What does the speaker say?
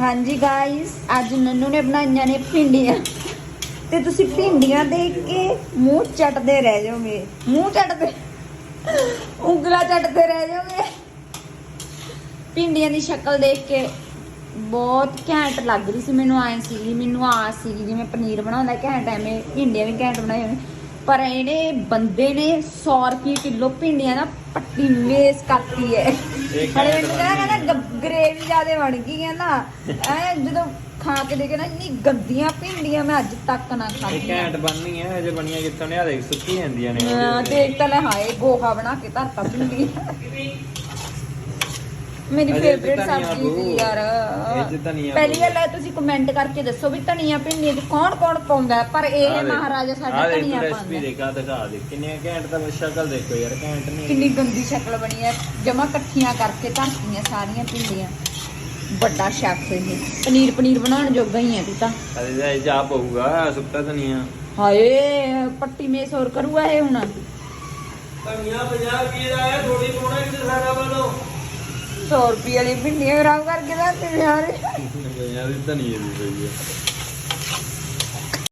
ਹਾਂਜੀ ਗਾਇਸ ਅੱਜ ਨੰਨੂ ਨੇ ਬਣਾਈਆਂ ਨੇ ਭਿੰਡੀਆਂ। ਤੇ ਤੁਸੀਂ ਭਿੰਡੀਆਂ ਦੇਖ ਕੇ ਮੂੰਹ ਚੱਟਦੇ ਰਹਿ ਜਾਓਗੇ। ਮੂੰਹ ਚੱਟਦੇ ਉਂਗਲਾ ਚੱਟਦੇ ਰਹਿ ਜਾਓਗੇ। ਭਿੰਡੀਆਂ ਦੀ ਸ਼ਕਲ ਦੇਖ ਕੇ ਬਹੁਤ ਘੈਂਟ ਲੱਗ ਰਹੀ ਸੀ ਮੈਨੂੰ ਆਏ ਸੀ ਮੈਨੂੰ ਆਸ ਸੀ ਜਿਵੇਂ ਪਨੀਰ ਬਣਾਉਂਦਾ ਘੈਂਟ ਐਵੇਂ ਭਿੰਡੀਆਂ ਵੀ ਘੈਂਟ ਬਣਾਏ ਹੋਣ ਪਰ ਇਹਨੇ ਬੰਦੇ ਨੇ 100 ਰੁਪਏ ਕਿਲੋ ਭਿੰਡੀਆਂ ਨਾ ਪੱਟੀ ਮੇਸ ਕਰਤੀ ਹੈ। ਹਲੇ ਮੈਨੂੰ ਕਹਿੰਦਾ ਕਹਿੰਦਾ ਗ੍ਰੇਵੀ ਜਿਆਦੇ ਬਣ ਗਈ ਕਹਿੰਦਾ ਐ ਜਦੋਂ ਖਾ ਕੇ ਦੇਖੇ ਨਾ ਇੰਨੀ ਗੰਦੀਆਂ ਭਿੰਡੀਆਂ ਮੈਂ ਅੱਜ ਤੱਕ ਨਾ ਇਹ ਖਾਧੀਆਂ ਘੈਂਟ ਬਣਨੀ ਹੈ ਅਜੇ ਬਣੀਆਂ ਕਿੱਥੋਂ ਨੇ ਆ ਦੇਖ ਸੁੱਕੀ ਜਾਂਦੀਆਂ ਨੇ ਮੈਂ ਦੇਖ ਤਾਂ ਲੈ ਹਾਏ ਗੋਹਾ ਬਣਾ ਕੇ ਧਰਤਾ ਭਿੰਡੀ ਮੇਰੀ ਅਜੇ ਫੇਵਰੇਟ ਤਾਂ ਧਨੀਆ ਸਬਜ਼ੀ ਸੀ ਬੂ। ਯਾਰ ਇਹ 'ਚ ਧਨੀਆ ਪਹਿਲੀ ਬੂ। ਗੱਲ ਹੈ ਤੁਸੀਂ ਕਮੈਂਟ ਕਰਕੇ ਦੱਸੋ ਵੀ ਧਨੀਆ ਭਿੰਡੀਆਂ ਚ ਕੌਣ ਕੌਣ ਪਾਉਂਦਾ ਹੈ? ਪਰ ਇਹ ਮਹਾਰਾਜਾ ਸਾਡਾ ਧਨੀਆ ਰੈਸਪੀ ਪਾਉਂਦਾ ਹੈ। ਦੇਖਾ ਦਿਖਾ ਦੇ ਕਿੰਨੀਆਂ ਘੈਂਟ ਤਾਂ ਸ਼ਕਲ ਦੇਖੋ ਯਾਰ ਘੈਂਟ ਨਹੀਂ ਕਿੰਨੀ ਗੰਦੀ ਸ਼ਕਲ ਬਣੀ ਹੈ ਜਮਾ ਇਕੱਠੀਆਂ ਕਰਕੇ ਧਰਤੀਆਂ ਸਾਰੀਆਂ ਭਿੰਡੀਆਂ ਵੱਡਾ ਸ਼ੈਫ ਇਹ। ਪਨੀਰ ਪਨੀਰ ਬਣਾਉਣ ਜੋਗਾ ਹੀ ਹੈ ਤੂੰ ਤਾਂ। ਅਜੇ ਤਾਂ ਇਹ ਜਾ ਪਊਗਾ ਸੁੱਕਾ ਧਨੀਆ। ਹਾਏ ਪੱਟੀ ਮੇਸ ਹੋਰ ਕਰੂਗਾ ਇਹ ਹੁਣ। ਧਨੀਆ 50 ਰੁਪਏ ਦਾ ਹੈ ਥੋੜੀ ਪਾਉਣਾ ਕਿਤੇ ਸਾਰਾ ਵੱਲੋਂ। 100 ਰੁਪਏ ਵਾਲੀ ਭਿੰਡੀਆਂ ਖਰਾਬ ਕਰਕੇ ਦੱਸਦੇ ਯਾਰ। ਯਾਰ ਇਹ ਧਨੀਏ ਦੀ ਪਈ ਹੈ